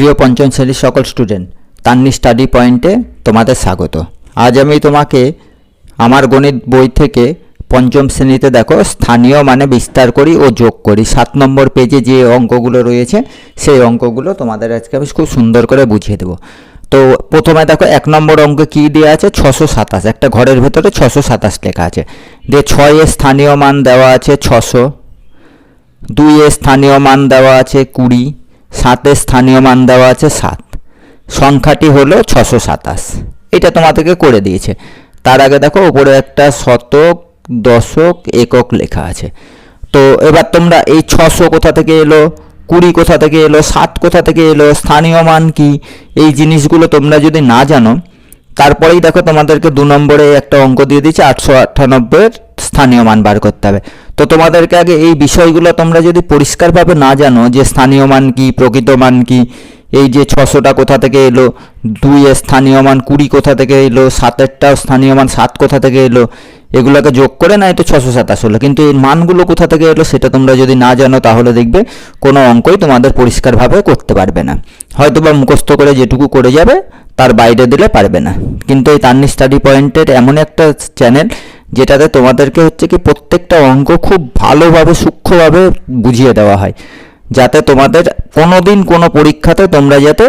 প্রিয় পঞ্চম শ্রেণির সকল স্টুডেন্ট তান্নি স্টাডি পয়েন্টে তোমাদের স্বাগত। আজ আমি তোমাকে আমার গণিত বই থেকে পঞ্চম শ্রেণীতে দেখো, স্থানীয় মানে বিস্তার করি ও যোগ করি। সাত নম্বর পেজে যে অঙ্কগুলো রয়েছে, সেই অঙ্কগুলো তোমাদের আজকে আমি খুব সুন্দর করে বুঝিয়ে দেবো। তো প্রথমে দেখো, এক নম্বর অঙ্কে কী দেওয়া আছে? ছশো সাতাশ। একটা ঘরের ভেতরে ছশো সাতাশ লেখা আছে। দিয়ে ছয়ের স্থানীয় মান দেওয়া আছে ছশো দুইয়ের স্থানীয় মান দেওয়া আছে কুড়ি সাতের স্থানীয় মান দেওয়া আছে সাত। সংখ্যাটি হলো ছশো সাতাশ। এটা তোমাদেরকে করে দিয়েছে। তার আগে দেখো ওপরে একটা শতক, দশক, একক লেখা আছে। তো এবার তোমরা এই ছশো কোথা থেকে এলো, কুড়ি কোথা থেকে এলো, সাত কোথা থেকে এলো, স্থানীয় মান কি, এই জিনিসগুলো তোমরা যদি না জানো, তারপরেই দেখো তোমাদেরকে দু নম্বরে একটা অঙ্ক দিয়ে দিচ্ছে আটশো আটানব্বইয়ের স্থানীয় মান বার করতে হবে। তো তোমাদেরকে আগে এই বিষয়গুলো তোমরা যদি পরিষ্কারভাবে না জানো, যে স্থানীয় মান কি, প্রকৃত মান কি, এই যে ছশোটা কোথা থেকে এলো দুইয়ের স্থানীয় মান, কুড়ি কোথা থেকে এলো সাতেরটা স্থানীয় মান, সাত কোথা থেকে এলো, এগুলোকে যোগ করে না তো ছশো সাতাশ হলো কিন্তু এই মানগুলো কোথা থেকে এলো, সেটা তোমরা যদি না জানো, তাহলে দেখবে কোনো অঙ্কই তোমাদের পরিষ্কারভাবে করতে পারবে না। হয়তো বা মুখস্থ করে যেটুকু করে যাবে, তার বাইরে দিলে পারবে না। কিন্তু এই তান্নি স্টাডি পয়েন্টের এমন একটা চ্যানেল যেটাতে তোমাদেরকে হচ্ছে কি প্রত্যেকটা অঙ্ক খুব ভালোভাবে, সূক্ষ্মভাবে বুঝিয়ে দেওয়া হয়। যাতে তোমাদের কোনো দিন কোনো পরীক্ষাতে তোমরা যাতে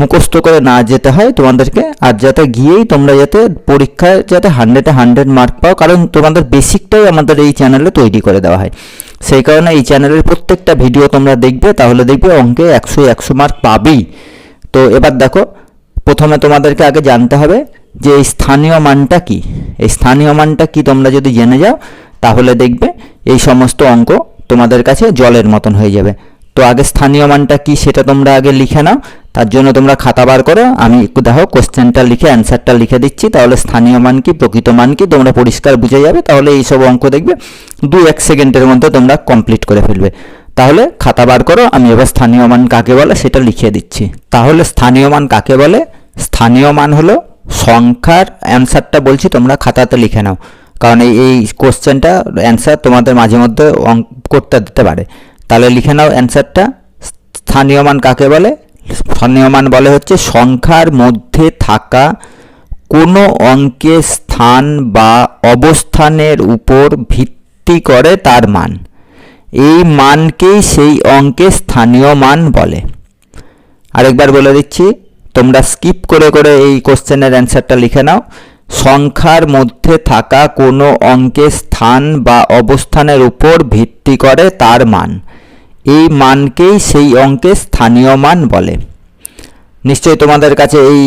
মুখস্থ করে না যেতে হয় তোমাদেরকে, আর যাতে গিয়েই তোমরা যাতে পরীক্ষায় যাতে হান্ড্রেডে হান্ড্রেড মার্ক পাও, কারণ তোমাদের বেসিকটাই আমাদের এই চ্যানেলে তৈরি করে দেওয়া হয়। সেই কারণে এই চ্যানেলের প্রত্যেকটা ভিডিও তোমরা দেখবে, তাহলে দেখবে অঙ্কে একশো একশো মার্ক পাবেই। তো এবার দেখো, প্রথমে তোমাদেরকে আগে জানতে হবে যে এই স্থানীয় মানটা কি? এই স্থানীয় মানটা কি তোমরা যদি জেনে যাও, তাহলে দেখবে এই সমস্ত অঙ্ক তোমাদের কাছে জলের মতন হয়ে যাবে। তো আগে স্থানীয় মানটা কি সেটা তোমরা আগে লিখে নাও, তার জন্য তোমরা খাতা বার করো। আমি একটু দেখো কোশ্চেনটা লিখে, অ্যান্সারটা লিখে দিচ্ছি, তাহলে স্থানীয় মান কি, প্রকৃত মান কি, তোমরা পরিষ্কার বুঝে যাবে। তাহলে এই সব অঙ্ক দেখবে দু এক সেকেন্ডের মধ্যে তোমরা কমপ্লিট করে ফেলবে। তাহলে খাতা বার করো, আমি এবার স্থানীয় মান কাকে বলে সেটা লিখে দিচ্ছি। তাহলে স্থানীয় মান কাকে বলে? স্থানীয় মান হলো সংখ্যার অ্যান্সারটা বলছি, তোমরা খাতাতে লিখে নাও। কারণ এই এই কোশ্চেনটা অ্যান্সার তোমাদের মাঝে মধ্যে করতে দিতে পারে। তাহলে লিখে নাও অ্যান্সারটা স্থানীয় মান কাকে বলে? স্থানীয় মান বলে হচ্ছে সংখ্যার মধ্যে থাকা কোনো অঙ্কের স্থান বা অবস্থানের উপর ভিত্তি করে তার মান। এই মানকেই সেই অঙ্কের স্থানীয় মান বলে। আরেকবার বলে দিচ্ছি। তোমরা স্কিপ করে করে এই কোশ্চেনের অ্যান্সারটা লিখে নাও। সংখ্যার মধ্যে থাকা কোনো অঙ্কের স্থান বা অবস্থানের উপর ভিত্তি করে তার মান। এই মানকেই সেই অঙ্কের স্থানীয় মান বলে। নিশ্চয়ই তোমাদের কাছে এই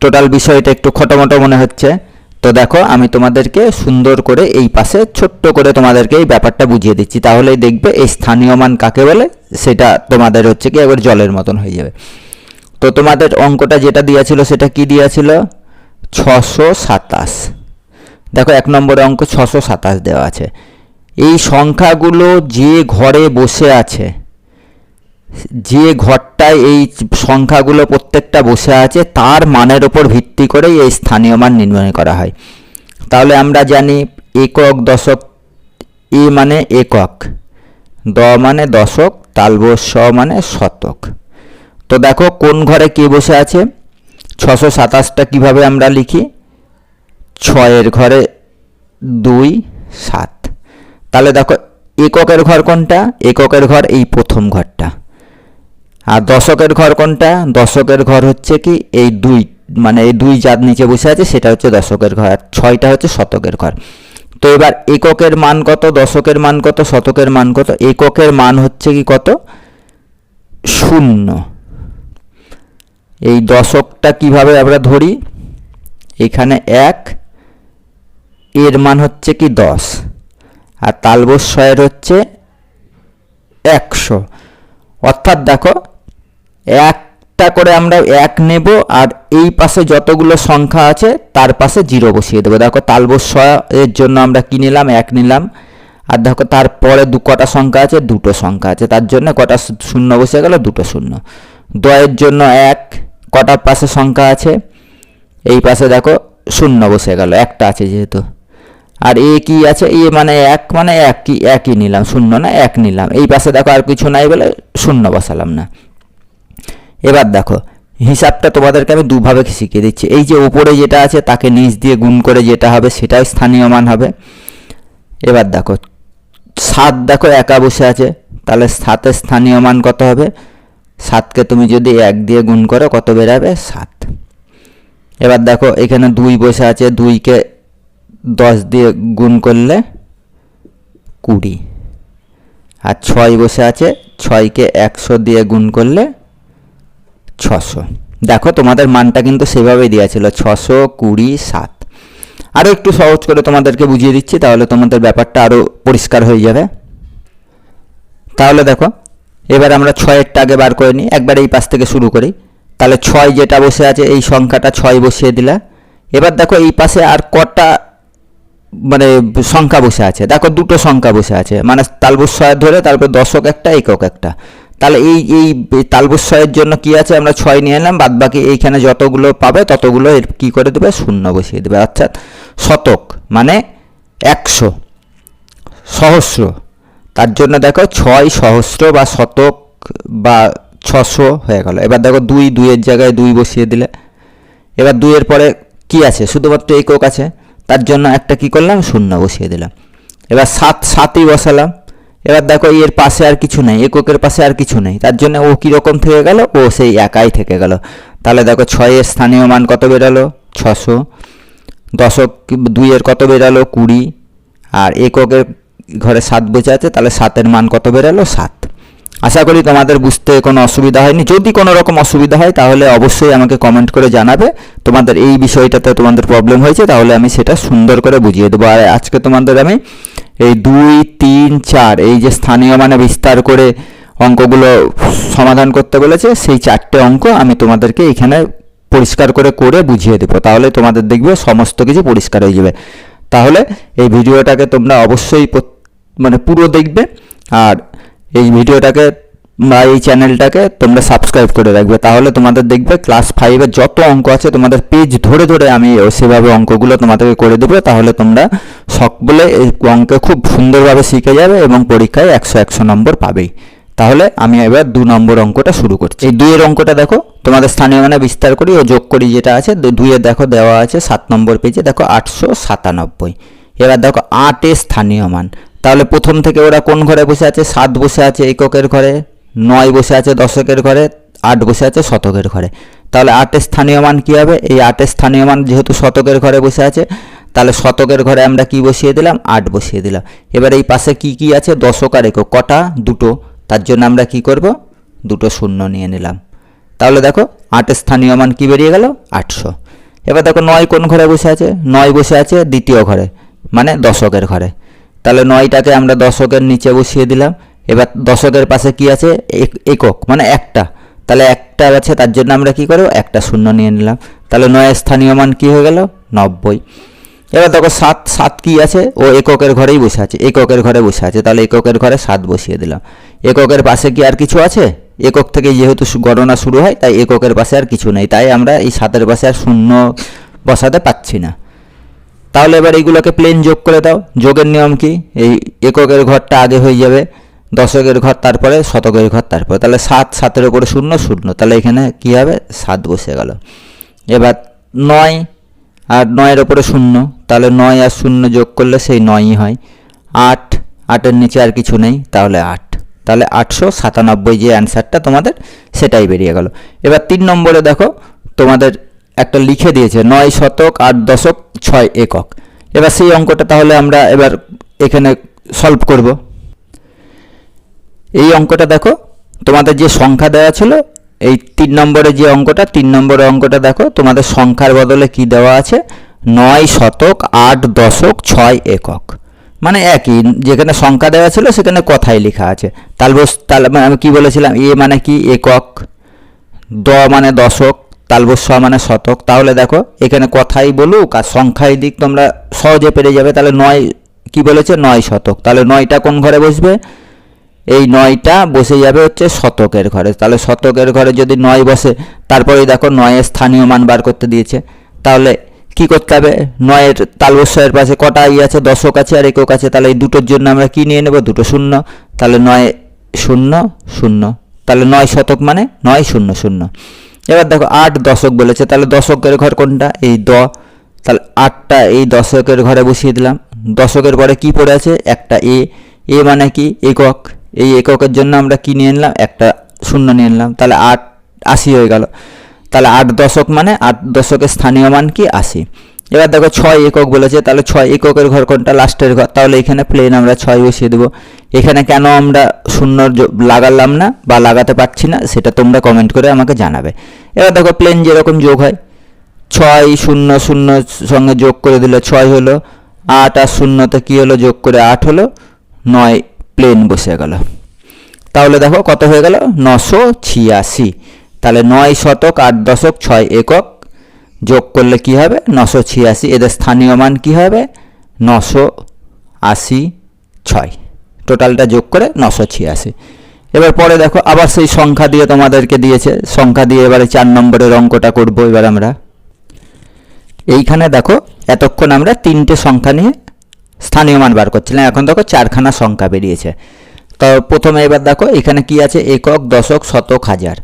টোটাল বিষয়টা একটু খটোমটো মনে হচ্ছে। তো দেখো, আমি তোমাদেরকে সুন্দর করে এই পাশে ছোট্ট করে তোমাদেরকে এই ব্যাপারটা বুঝিয়ে দিচ্ছি। তাহলেই দেখবে এই স্থানীয় মান কাকে বলে, সেটা তোমাদের হচ্ছে কি একবার জলের মতন হয়ে যাবে। তো তোমাদের অঙ্কটা যেটা দিয়েছিল সেটা কি দিয়েছিল? ছশো সাতাশ। দেখো, এক নম্বরে অঙ্ক ছশো সাতাশ দেওয়া আছে। এই সংখ্যাগুলো যে ঘরে বসে আছে, যে ঘরটায় এই সংখ্যাগুলো প্রত্যেকটা বসে আছে, তার মানের ওপর ভিত্তি করেই এই স্থানীয় মান নির্ণয় করা হয়। তাহলে আমরা জানি একক দশক এ মানে একক, দ মানে দশক তালব স মানে শতক। তো দেখো কোন ঘরে কে বসে আছে? ছশো সাতাশটা কীভাবে আমরা লিখি? ছয়ের ঘরে দুই, সাত। তাহলে দেখো এককের ঘর কোনটা? এককের ঘর এই প্রথম ঘরটা। আর দশকের ঘর কোনটা? দশকের ঘর হচ্ছে কি এই দুই মানে এই দুই যার নিচে বসে আছে, সেটা হচ্ছে দশকের ঘর। আর ছয়টা হচ্ছে শতকের ঘর। তো এবার এককের মান কত? দশকের মান কত? শতকের মান কত? এককের মান হচ্ছে কি কত? শূন্য। এই দশকটা কীভাবে আমরা ধরি? এখানে এক, এর মান হচ্ছে কি দশ? আর তালবস্বয়ের হচ্ছে একশো। অর্থাৎ দেখো, একটা করে আমরা এক নেব আর এই পাশে যতগুলো সংখ্যা আছে, তার পাশে জিরো বসিয়ে দেবো। দেখো তালবস্বয়ের জন্য আমরা কি নিলাম? এক নিলাম। আর দেখো, তারপরে দু কটা সংখ্যা আছে, দুটো সংখ্যা আছে। তার জন্য কটা শূন্য বসে গেল? দুটো শূন্য। দয়ের জন্য এক কটা পাশে সংখ্যা আছে? এই পাশে দেখো শূন্য বসে গেল, একটা আছে যেহেতু। আর এ কি আছে? এ মানে এক মানে একই একই নিলাম, শূন্য না, এক নিলাম। এই পাশে দেখো আর কিছু নাই বলে শূন্য বসালাম না। এবার দেখো, হিসাবটা তোমাদেরকে আমি দুভাবে শিখিয়ে দিচ্ছি। এই যে উপরে যেটা আছে তাকে নিচ দিয়ে গুণ করে যেটা হবে সেটাই স্থানীয় মান হবে। এবার দেখো, সাত দেখো একা বসে আছে, তাহলে সাতের স্থানীয় মান কত হবে? সাতকে তুমি যদি এক দিয়ে গুণ করো, কত বেরাবে? সাত। এবার দেখো, এখানে দুই বসে আছে, দুইকে দশ দিয়ে গুণ করলে কুড়ি। আর ছয় বসে আছে, ছয়কে একশো দিয়ে গুণ করলে ছশো। দেখো, তোমাদের মানটা কিন্তু সেভাবেই দেওয়া ছিল, ছশো, কুড়ি, সাত। আরও একটু সহজ করে তোমাদেরকে বুঝিয়ে দিচ্ছি, তাহলে তোমাদের ব্যাপারটা আরও পরিষ্কার হয়ে যাবে। তাহলে দেখো এবার আমরা ছয়েরটা আগে বার করে নিই, একবার এই পাশ থেকে শুরু করি। তাহলে ছয় যেটা বসে আছে, এই সংখ্যাটা ছয় বসিয়ে দিলা। এবার দেখো এই পাশে আর কটা মানে সংখ্যা বসে আছে। দেখো দুটো সংখ্যা বসে আছে। মানে তালবস্বয় ধরে, তারপর দশক একটা, একক একটা। তাহলে এই এই তালবস্বয়ের জন্য কি আছে? আমরা ছয় নিয়ে এলাম বাদ বাকি এইখানে যতগুলো পাবে, ততগুলো এর কী করে দেবে? শূন্য বসিয়ে দেবে। অর্থাৎ শতক মানে একশো, সহস্র। তার জন্য দেখো ছয় সহস্র বা শতক বা ছশো হয়ে গেল। এবার দেখো দুই, দুইয়ের জায়গায় দুই বসিয়ে দিলে। এবার দুইয়ের পরে কি আছে? শুধুমাত্র একক আছে। তার জন্য একটা কি করলাম? শূন্য বসিয়ে দিলাম। এবার সাত, সাতই বসালাম। এবার দেখো এর পাশে আর কিছু নেই। এককের পাশে আর কিছু নেই। তার জন্য ও কীরকম থেকে গেল? ও সেই একাই থেকে গেল। তাহলে দেখো ছয়ের স্থানীয় মান কত বেরালো? ছশো। দশক দুইয়ের কত বেরালো? কুড়ি। আর এককের ঘরে সাত বেঁচে আছে, তাহলে সাতের মান কত বেরালো? সাত। আশা করি তোমাদের বুঝতে কোনো অসুবিধা হয়নি। যদি কোনো রকম অসুবিধা হয়, তাহলে অবশ্যই আমাকে কমেন্ট করে জানাবে। তোমাদের এই বিষয়টাতে তোমাদের প্রবলেম হয়েছে, তাহলে আমি সেটা সুন্দর করে বুঝিয়ে দেবো। আর আজকে তোমাদের আমি এই দুই, তিন, চার, এই যে স্থানীয় মানে বিস্তার করে অঙ্কগুলো সমাধান করতে বলেছে, সেই চারটে অঙ্ক আমি তোমাদেরকে এখানে পরিষ্কার করে করে বুঝিয়ে দেবো। তাহলে তোমাদের দেখবে সমস্ত কিছু পরিষ্কার হয়ে যাবে। তাহলে এই ভিডিওটাকে তোমরা অবশ্যই মানে পুরো দেখবে। আর এই ভিডিওটাকে বা এই চ্যানেলটাকে তোমরা সাবস্ক্রাইব করে রাখবে। তাহলে তোমাদের দেখবে ক্লাস ফাইভের যত অঙ্ক আছে, তোমাদের পেজ ধরে ধরে আমি সেভাবে অঙ্কগুলো তোমাদেরকে করে দেবো। তাহলে তোমরা সকলে এই অঙ্কে খুব সুন্দরভাবে শিখে যাবে এবং পরীক্ষায় একশো একশো নম্বর পাবেই। তাহলে আমি এবার দু নম্বর অঙ্কটা শুরু করছি। এই দুইয়ের অঙ্কটা দেখো, তোমাদের স্থানীয় মানে বিস্তার করি, ও যোগ করি যেটা আছে, দু- দুইয়ের দেখো দেওয়া আছে সাত নম্বর পেজে দেখো আটশো সাতানব্বই। এবার দেখো আটের স্থানীয় মান। তাহলে প্রথম থেকে ওরা কোন ঘরে বসে আছে? সাত বসে আছে এককের ঘরে, নয় বসে আছে দশকের ঘরে, আট বসে আছে শতকের ঘরে। তাহলে আটের স্থানীয় মান কী হবে? এই আটের স্থানীয় মান যেহেতু শতকের ঘরে বসে আছে, তাহলে শতকের ঘরে আমরা কি বসিয়ে দিলাম? আট বসিয়ে দিলাম। এবার এই পাশে কি কি আছে? দশক আর একক। কটা? দুটো। তার জন্য আমরা কি করব? দুটো শূন্য নিয়ে নিলাম। তাহলে দেখো, আটের স্থানীয় মান কি বেরিয়ে গেল? আটশো। এবার দেখো, নয় কোন ঘরে বসে আছে? নয় বসে আছে দ্বিতীয় ঘরে মানে দশকের ঘরে। তাহলে নয়টাকে আমরা দশকের নিচে বসিয়ে দিলাম। এবার দশকের পাশে কি আছে? এক- একক মানে একটা। তাহলে একটা আছে, তার জন্য আমরা কি করব? একটা শূন্য নিয়ে নিলাম। তাহলে নয়ের স্থানীয় মান কি হয়ে গেল? নব্বই। এবার দেখো সাত সাত কি আছে? ও এককের ঘরেই বসে আছে। এককের ঘরে বসে আছে। তাহলে এককের ঘরে সাত বসিয়ে দিলাম। এককের পাশে কি আর কিছু আছে? একক থেকে যেহেতু গণনা শুরু হয়, তাই এককের পাশে আর কিছু নেই। তাই আমরা এই সাতের পাশে আর শূন্য বসাতে পাচ্ছি না। তাহলে এবার এইগুলোকে প্লেন যোগ করে দাও। যোগের নিয়ম কি? এই এককের ঘরটা আগে হয়ে যাবে, দশকের ঘর তারপরে শতকের ঘর তারপরে। তাহলে সাত, সাতের উপরে শূন্য শূন্য। তাহলে এখানে কি হবে? সাত বসে গেল। এবার নয় আর নয়ের ওপরে শূন্য। তাহলে নয় আর শূন্য যোগ করলে সেই নয়ই হয়। আট, আটের নিচে আর কিছু নেই, তাহলে আট। তাহলে আটশো সাতানব্বই যে অ্যান্সারটা তোমাদের সেটাই বেরিয়ে গেল। এবার তিন নম্বরে দেখো, তোমাদের একটা লিখে দিয়েছে, নয় শতক আট দশক ছয় একক। এবার সেই অঙ্কটা তাহলে আমরা এবার এখানে সলভ করব। এই অঙ্কটা দেখো, তোমাদের যে সংখ্যা দেওয়া ছিল, এই তিন নম্বরে যে অঙ্কটা, তিন নম্বরের অঙ্কটা দেখো, তোমাদের সংখ্যার বদলে কি দেওয়া আছে? নয় শতক আট দশক ছয় একক। মানে একই, যেখানে সংখ্যা দেওয়া ছিল, সেখানে কথাই লেখা আছে। তালবস তাল মানে আমি কি বলেছিলাম? এ মানে কি? একক। দ মানে দশক। তালবস্য মানে শতক। তাহলে দেখো, এখানে কথাই বলুক আর সংখ্যাই দিক তোমরা সহজে পেরে যাবে। তাহলে নয়, কি বলেছে? নয় শতক। তাহলে নয়টা কোন ঘরে বসবে? এই নয়টা বসে যাবে হচ্ছে শতকের ঘরে। তাহলে শতকের ঘরে যদি নয় বসে, তারপরেই দেখো নয়ের স্থানীয় মান বার করতে দিয়েছে। তাহলে কি করতে হবে? নয়ের তালবস্যের পাশে কটা ই আছে? দশক আছে আর একক আছে। তাহলে এই দুটোর জন্য আমরা কি নিয়ে নেব? দুটো শূন্য। তাহলে নয় শূন্য শূন্য। তাহলে নয় শতক মানে নয় শূন্য শূন্য। এবার দেখো আট দশক বলেছে, তাহলে দশকের ঘর কোনটা? এই দ। তাহলে আটটা এই দশকের ঘরে বসিয়ে দিলাম। দশকের পরে কি পড়ে আছে? একটা এ। এ মানে কি? একক। এই এককের জন্য আমরা কি নিয়ে নিলাম? একটা শূন্য নিয়ে নিলাম। তাহলে আট আশি হয়ে গেল। তাহলে আট দশক মানে আট দশকের স্থানীয় মান কি? আশি। এবার দেখো ছয় একক বলেছে, তাহলে ছয় এককের ঘর কোনটা? লাস্টের ঘর। তাহলে এখানে প্লেন আমরা ছয় বসিয়ে দেবো। এখানে কেন আমরা শূন্য লাগালাম না বা লাগাতে পারছি না, সেটা তোমরা কমেন্ট করে আমাকে জানাবে। এবার দেখো প্লেন যেরকম যোগ হয়, ছয় শূন্য শূন্য সঙ্গে যোগ করে দিলে ছয় হলো আট, আর শূন্যতে কী হলো? যোগ করে আট হলো, নয় প্লেন বসে গেল। তাহলে দেখো কত হয়ে গেল? নশো ছিয়াশি। তাহলে নয় শতক, আট দশক, ছয় একক। যোগ করলে কি হবে? নশো ছিয়াশি। এদের স্থানীয় মান কি হবে? নশো আশি ছয়। টোটালটা যোগ করে নশো ছিয়াশি। এবার পরে দেখো, আবার সেই সংখ্যা দিয়ে তোমাদেরকে দিয়েছে। সংখ্যা দিয়ে এবারে চার নম্বরের অঙ্কটা করব এবার আমরা। এইখানে দেখো, এতক্ষণ আমরা তিনটে সংখ্যা নিয়ে স্থানীয় মান বার করছিলাম। এখন দেখো, চারখানা সংখ্যা বেরিয়েছে। তো প্রথমে এবার দেখো, এখানে কি আছে? একক, দশক, শতক, হাজার।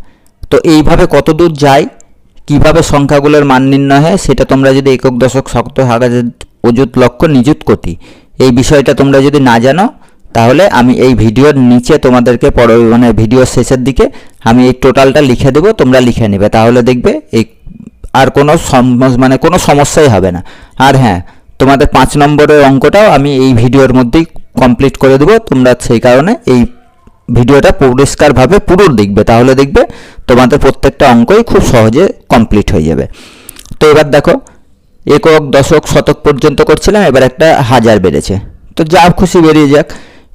তো এইভাবে কত দূর যায়? কীভাবে সংখ্যাগুলোর মান নির্ণয় হয়, সেটা তোমরা যদি একক দশক শক্ত হাজার অযুত লক্ষ্য, নিযুত কোটি এই বিষয়টা তোমরা যদি না জানো, তাহলে আমি এই ভিডিওর নিচে তোমাদেরকে পর মানে ভিডিওর শেষের দিকে আমি এই টোটালটা লিখে দেবো, তোমরা লিখে নেবে। তাহলে দেখবে এই আর কোনো মানে কোনো সমস্যাই হবে না। আর হ্যাঁ তোমাদের পাঁচ নম্বরের অঙ্কটাও আমি এই ভিডিওর মধ্যেই কমপ্লিট করে দেবো, তোমরা সেই কারণে এই ভিডিওটা পরিষ্কারভাবে পুরো দেখবে, তাহলে দেখবে তোমাদের প্রত্যেকটা অঙ্কই খুব সহজে কমপ্লিট হয়ে যাবে। তো এবার দেখো, একক, দশক, শতক পর্যন্ত করছিলাম, এবার একটা হাজার বেড়েছে। তো যা খুশি বেরিয়ে যাক।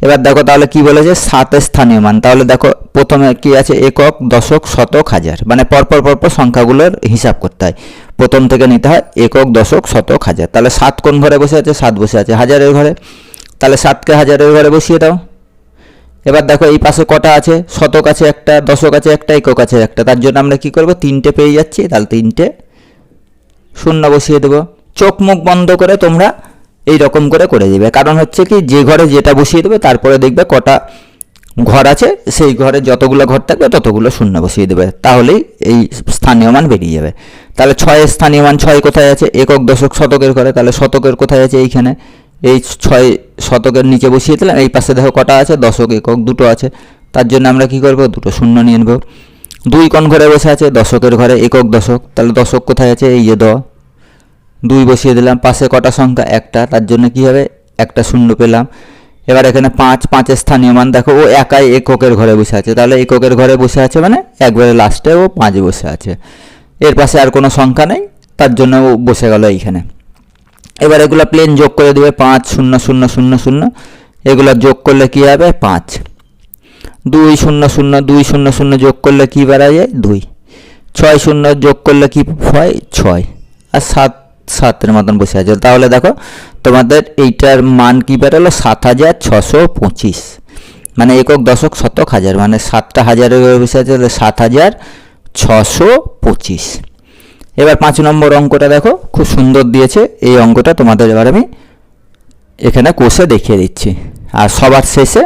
এবার দেখো তাহলে কি বলেছে? সাতের স্থানীয় মান। তাহলে দেখো, প্রথমে কি আছে? একক, দশক, শতক, হাজার। মানে পরপর পরপর সংখ্যাগুলোর হিসাব করতে হয়। প্রথম থেকে নিতে হয় একক, দশক, শতক, হাজার। তাহলে সাত কোন ঘরে বসে আছে? সাত বসে আছে হাজারের ঘরে। তাহলে সাতকে হাজারের ঘরে বসিয়ে দাও। এবার দেখো এই পাশে কটা আছে, শতক আছে একটা, দশক আছে একটা, একক আছে একটা। তার জন্য আমরা কি করব? তিনটে পেয়ে যাচ্ছি, তাহলে তিনটে। শূন্য বসিয়ে দেবো। চোখ মুখ বন্ধ করে তোমরা এই রকম করে করে দেবে। কারণ হচ্ছে কি, যে ঘরে যেটা বসিয়ে দেবে, তারপরে দেখবে কটা ঘর আছে, সেই ঘরে যতগুলো ঘর থাকবে, ততগুলো শূন্য বসিয়ে দেবে। তাহলেই এই স্থানীয় মান বেরিয়ে যাবে। তাহলে ছয়ের স্থানীয় মান, ছয় কোথায় আছে? একক, দশক, শতকের ঘরে। তাহলে শতকের কোথায় আছে? এইখানে। এই ছয় শতকের নিচে বসিয়ে দিলাম এই পাশে দেখো কটা আছে, দশক একক দুটো আছে। তার জন্য আমরা কি করব? দুটো শূন্য নিয়ে নেব। দুই কোন ঘরে বসে আছে, দশকের ঘরে একক দশক। তাহলে দশক কোথায় আছে? এই যে দ। দুই বসিয়ে দিলাম, পাশে কটা সংখ্যা? একটা। তার জন্য কি হবে? একটা শূন্য পেলাম। এবার এখানে পাঁচ, পাঁচের স্থানীয় মান দেখো, ও একাই এককের ঘরে বসে আছে। তাহলে এককের ঘরে বসে আছে মানে একবারে লাস্টে ও পাঁচ বসে আছে। এর পাশে আর কোনো সংখ্যা নেই, তার জন্য ও বসে গেল এইখানে। এবার এগুলো প্লেন যোগ করে দেবে পাঁচ, শূন্য শূন্য শূন্য শূন্য। এগুলো যোগ করলে কি হবে? পাঁচ। দুই, শূন্য শূন্য, দুই, শূন্য শূন্য যোগ করলে কি বেড়া যায়? দুই। ছয়, শূন্য যোগ করলে কি হয়? ছয়। আর সাত, সাতের মতন বসে আছে। তাহলে দেখো, তোমাদের এইটার মান কি বেরোলো? সাত হাজার ছশো পঁচিশ। মানে একক, দশক, শতক হাজার। মানে সাতটা হাজারের বসে আছে, তাহলে সাত হাজার ছশো পঁচিশ। এবার পাঁচ নম্বর অঙ্কটা দেখো, খুব সুন্দর দিয়েছে। এই অঙ্কটা তোমাদের এবার আমি এখানে কোষে দেখিয়ে দিচ্ছি। আর সবার শেষে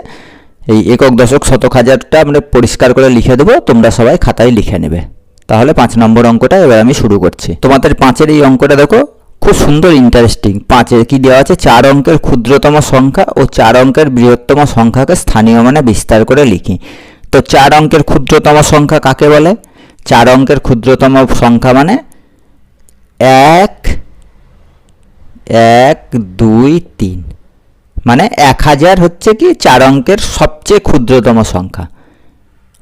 এই একক দশক শতক হাজারটা আমরা পরিষ্কার করে লিখে দেবো, তোমরা সবাই খাতায় লিখে নেবে। তাহলে পাঁচ নম্বর অঙ্কটা এবার আমি শুরু করছি। তোমাদের পাঁচের এই অঙ্কটা দেখো, খুব সুন্দর ইন্টারেস্টিং পাঁচের কি দেওয়া আছে? চার অঙ্কের ক্ষুদ্রতম সংখ্যা ও চার অঙ্কের বৃহত্তম সংখ্যাকে স্থানীয় মানে বিস্তার করে লিখি। তো চার অঙ্কের ক্ষুদ্রতম সংখ্যা কাকে বলে? চার অঙ্কের ক্ষুদ্রতম সংখ্যা মানে এক এক, দুই, তিন। মানে এক হাজার হচ্ছে কি চার অঙ্কের সবচেয়ে ক্ষুদ্রতম সংখ্যা।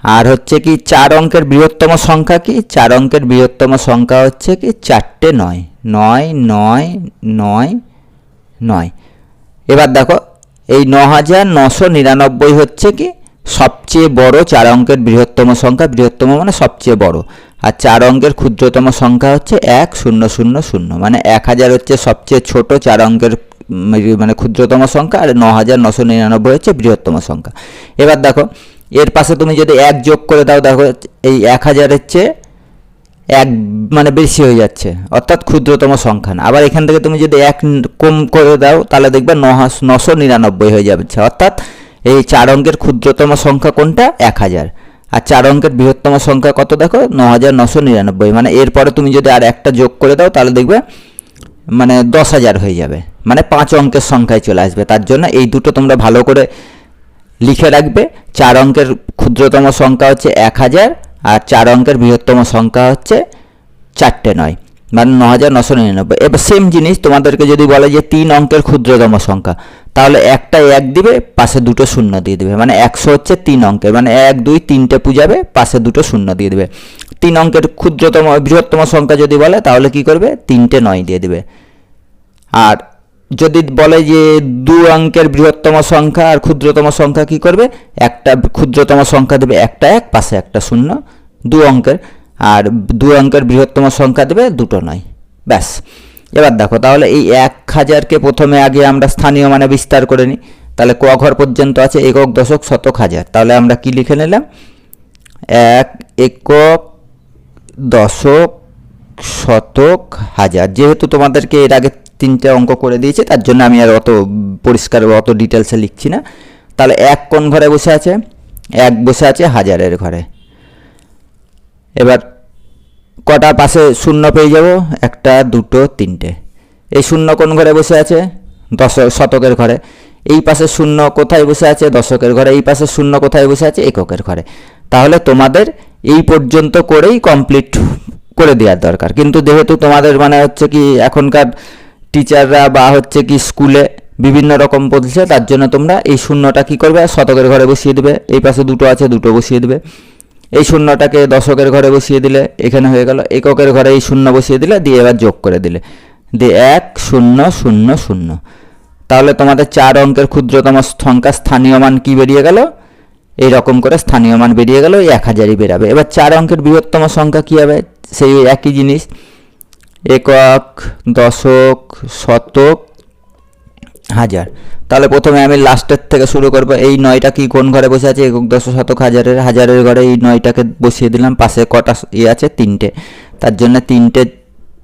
আর হচ্ছে কি চার অঙ্কের বৃহত্তম সংখ্যা কি? চার অঙ্কের বৃহত্তম সংখ্যা হচ্ছে কি চারটে নয়। নয় নয় নয় নয়। এবার দেখো, এই ন হাজার নশো নিরানব্বই হচ্ছে কি সবচেয়ে বড় চার অঙ্কের বৃহত্তম সংখ্যা, বৃহত্তম মানে সবচেয়ে বড়। আর চার অঙ্কের ক্ষুদ্রতম সংখ্যা হচ্ছে এক, শূন্য শূন্য শূন্য। মানে এক হাজার হচ্ছে সবচেয়ে ছোট চার অঙ্কের মানে ক্ষুদ্রতম সংখ্যা, আর ন হাজার নশো নিরানব্বই হচ্ছে বৃহত্তম সংখ্যা। এবার দেখো, এর পাশে তুমি যদি এক যোগ করে দাও, দেখো, এই এক হাজারের চেয়ে এক মানে বেশি হয়ে যাচ্ছে, অর্থাৎ ক্ষুদ্রতম সংখ্যা না। আবার এখান থেকে তুমি যদি এক কম করে দাও, তাহলে দেখবে নশো নিরানব্বই হয়ে যাচ্ছে, অর্থাৎ এই চার অঙ্কের ক্ষুদ্রতম সংখ্যা কোনটা? এক হাজার। আর চার অঙ্কের বৃহত্তম সংখ্যা কত দেখো? ন হাজার নশো নিরানব্বই। মানে এরপরে তুমি যদি আর একটা যোগ করে দাও, তাহলে দেখবে মানে দশ হাজার হয়ে যাবে। মানে পাঁচ অঙ্কের সংখ্যায় চলে আসবে। তার জন্য এই দুটো তোমরা ভালো করে লিখে রাখবে। চার অঙ্কের ক্ষুদ্রতম সংখ্যা হচ্ছে এক হাজার, আর চার অঙ্কের বৃহত্তম সংখ্যা হচ্ছে চারটে নয়। মানে ন হাজার নশো নিরানব্বই। এবার সেম জিনিস তোমাদেরকে যদি বলে যে তিন অঙ্কের ক্ষুদ্রতম সংখ্যা, তাহলে একটা এক দিবে, পাশে দুটো শূন্য দিয়ে দেবে। মানে একশো হচ্ছে তিন অঙ্কের। মানে এক, দুই, তিনটে পুজাবে, পাশে দুটো শূন্য দিয়ে দেবে। তিন অঙ্কের ক্ষুদ্রতম, বৃহত্তম সংখ্যা যদি বলে, তাহলে কি করবে? তিনটে নয় দিয়ে দেবে। আর যদি বলে যে দু অঙ্কের বৃহত্তম সংখ্যা আর ক্ষুদ্রতম সংখ্যা কি করবে? একটা ক্ষুদ্রতম সংখ্যা দেবে একটা এক, পাশে একটা শূন্য। দু অঙ্কের। আর দু অঙ্কের বৃহত্তম সংখ্যা দেবে দুটো নয়। ব্যাস। এবার দেখো, তাহলে এই এক হাজারকে প্রথমে আগে আমরা স্থানীয় মানে বিস্তার করে নিই। তাহলে ক ঘর পর্যন্ত আছে? একক, দশক, শতক হাজার। তাহলে আমরা কি লিখে নিলাম? এক, একক, দশক, শতক হাজার। যেহেতু তোমাদেরকে এর আগে তিনটে অঙ্ক করে দিয়েছে, তার জন্য আমি আর অত পরিষ্কার অত ডিটেলসে লিখছি না। তাহলে এক কোন ঘরে বসে আছে? এক বসে আছে হাজারের ঘরে। এবার কটা পাশে শূন্য পেয়ে যাব? একটা, দুটো, তিনটে। এই শূন্য কোন ঘরে বসে আছে? দশক, শতকের ঘরে। এই পাশে শূন্য কোথায় বসে আছে? দশকের ঘরে। এই পাশে শূন্য কোথায় বসে আছে? এককের ঘরে। তাহলে তোমাদের এই পর্যন্ত করেই কমপ্লিট করে দেওয়ার দরকার। কিন্তু যেহেতু তোমাদের মানে হচ্ছে কি, এখনকার টিচাররা বা হচ্ছে কি স্কুলে বিভিন্ন রকম বলছে, তার জন্য তোমরা এই শূন্যটা কি করবে? শতকের ঘরে বসিয়ে দেবে। এই পাশে দুটো আছে, দুটো বসিয়ে দেবে। এই শূন্যটাকে দশকের ঘরে বসিয়ে দিলে, এখানে হয়ে গেল, এককের ঘরে এই শূন্য বসিয়ে দিলে, দিয়ে এবার যোগ করে দিলে। দিয়ে এক, শূন্য শূন্য শূন্য। তাহলে তোমাদের চার অঙ্কের ক্ষুদ্রতম সংখ্যা স্থানীয় মান কি বেরিয়ে গেল? এই রকম করে স্থানীয় মান বেরিয়ে গেল, এই এক হাজারই বেরাবে। এবার চার অঙ্কের বৃহত্তম সংখ্যা কী হবে? সেই একই জিনিস। একক, দশক, শতক হাজার। তাহলে প্রথমে আমি লাস্টের থেকে শুরু করব। এই নয়টা কি কোন ঘরে বসে আছে? একক দশ শতক হাজারের হাজারের ঘরে এই নয়টাকে বসিয়ে দিলাম। পাশে কটা ইয়ে আছে? তিনটে। তার জন্য তিনটে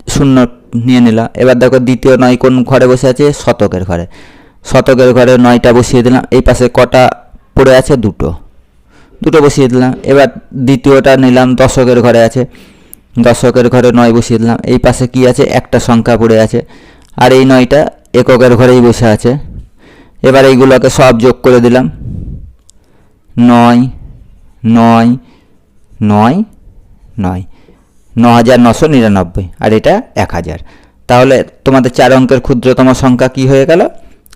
শূন্য নিয়ে নিলাম। এবার দেখো দ্বিতীয় নয় কোন ঘরে বসে আছে? শতকের ঘরে। শতকের ঘরে নয়টা বসিয়ে দিলাম। এই পাশে কটা পড়ে আছে? দুটো। দুটো বসিয়ে দিলাম। এবার দ্বিতীয়টা নিলাম। দশকের ঘরে আছে। দশকের ঘরে নয় বসিয়ে দিলাম। এই পাশে কি আছে? একটা সংখ্যা পড়ে আছে। আর এই নয়টা এককের ঘরেই বসে আছে। এবার এইগুলোকে সব যোগ করে দিলাম। নয় নয় নয় নয়। ন হাজার নশো নিরানব্বই। আর এটা এক হাজার তাহলে তোমাদের চার অঙ্কের ক্ষুদ্রতম সংখ্যা কি হয়ে গেল?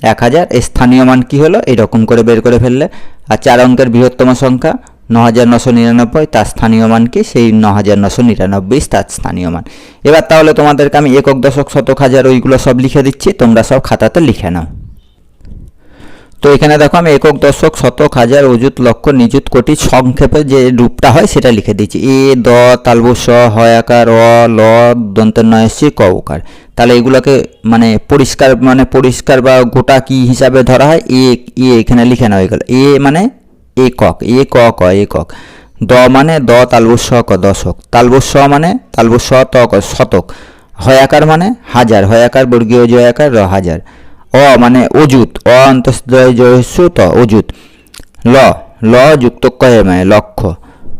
এক হাজার স্থানীয় মান কি হলো? এরকম করে বের করে ফেললে। আর চার অঙ্কের বৃহত্তম সংখ্যা? ন হাজার নশো নিরানব্বই, তার স্থানীয় মান কি? সেই ন হাজার নশো নিরানব্বই, তার স্থানীয় মান। এবার তাহলে তোমাদেরকে আমি একক, দশক, শতক, হাজার, ওইগুলো সব লিখে দিচ্ছি। তোমরা সব খাতাতে লিখে নাও। তো এখানে দেখো, আমি একক, দশক, শতক, হাজার, অযুত, লক্ষ, নিযুত, কোটি, সংক্ষেপে যে রূপটা হয় সেটা লিখে দিচ্ছি। এ, দ তালব স হয়াকার অ, ল দন্তের নয়সি ক, উকার। তাহলে এগুলোকে মানে পরিষ্কার মানে পরিষ্কার বা গোটা কি হিসাবে ধরা হয়? এ এ এখানে লিখে নেওয়া হয়ে গেল। এ মানে একক এ ক ক একক। দ মানে দ, তালবস্য, ক, দশক। তালবস্য মানে তালবস্য, ত, ক, শতক। হয়াকার মানে হাজার। হয়াকার বর্গীয় জয়াকার র হাজার। অ মানে অজুত অ অন্তঃদ্বয় জয়স্যু ত অজুত ল ল যুক্ত কয়ে মানে লক্ষ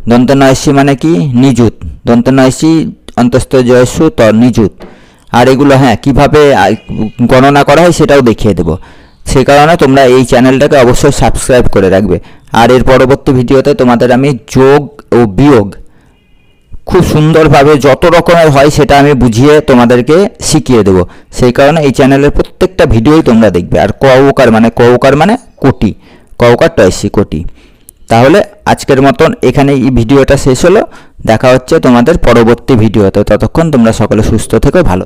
দন্ত নয়সী মানে কি? নিযুত। দন্ত নয়সী অন্তস্থ জয়স্যু ত, নিযুত। আর এগুলো হ্যাঁ কীভাবে গণনা করা হয় সেটাও দেখিয়ে দেবো। সেই কারণে তোমরা এই চ্যানেলটাকে অবশ্যই সাবস্ক্রাইব করে রাখবে। আর এর পরবর্তী ভিডিওতে তোমাদের আমি যোগ ও বিয়োগ খুব সুন্দরভাবে যত রকমের হয় সেটা আমি বুঝিয়ে তোমাদেরকে শিখিয়ে দেবো। সেই কারণে এই চ্যানেলের প্রত্যেকটা ভিডিওই তোমরা দেখবে। আর ক উকার মানে ক উকার মানে কোটি। ক উকার টয়সি কোটি। তাহলে আজকের মতন এখানে এই ভিডিওটা শেষ হলো। দেখা হচ্ছে তোমাদের পরবর্তী ভিডিওতে। ততক্ষণ তোমরা সকলে সুস্থ থেকো, ভালো